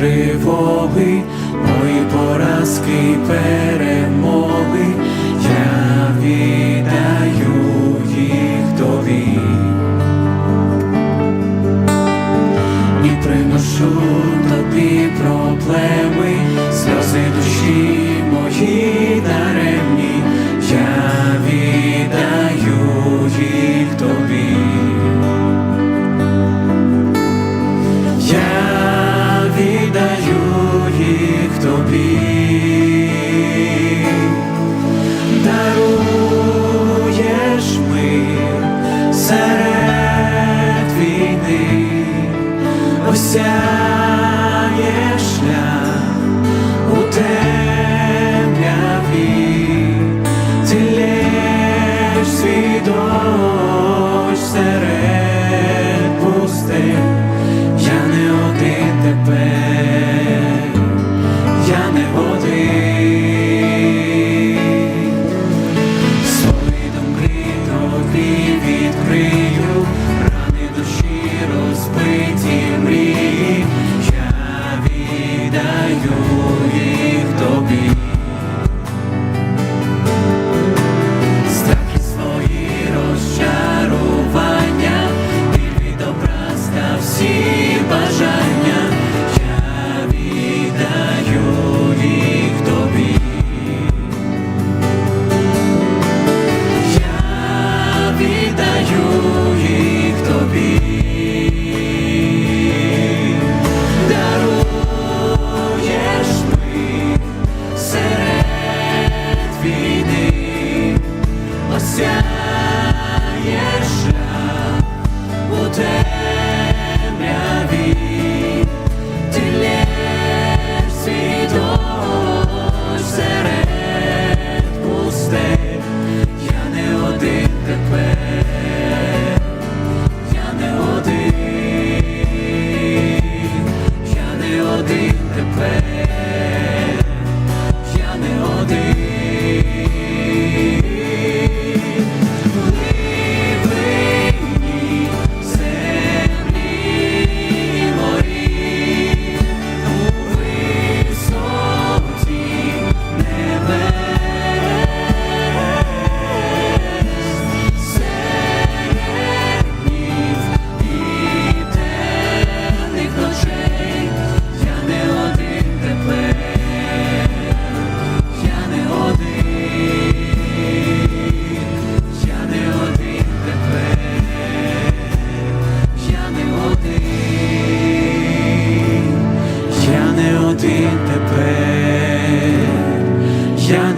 тривоги, мої поразки й перемоги, я віддаю їх тобі і приношу тобі проблеми, сльози душі моїх. осяй. сяєш у тебе.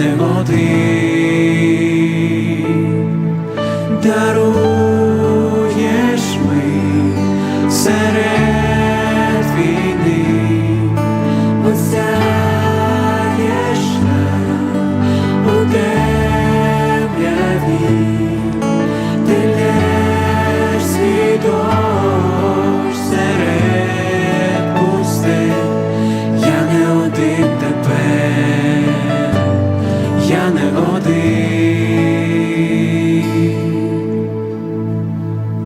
не один даруєш ми серед війни, осяєш нам у темряві, ти лєш свідом.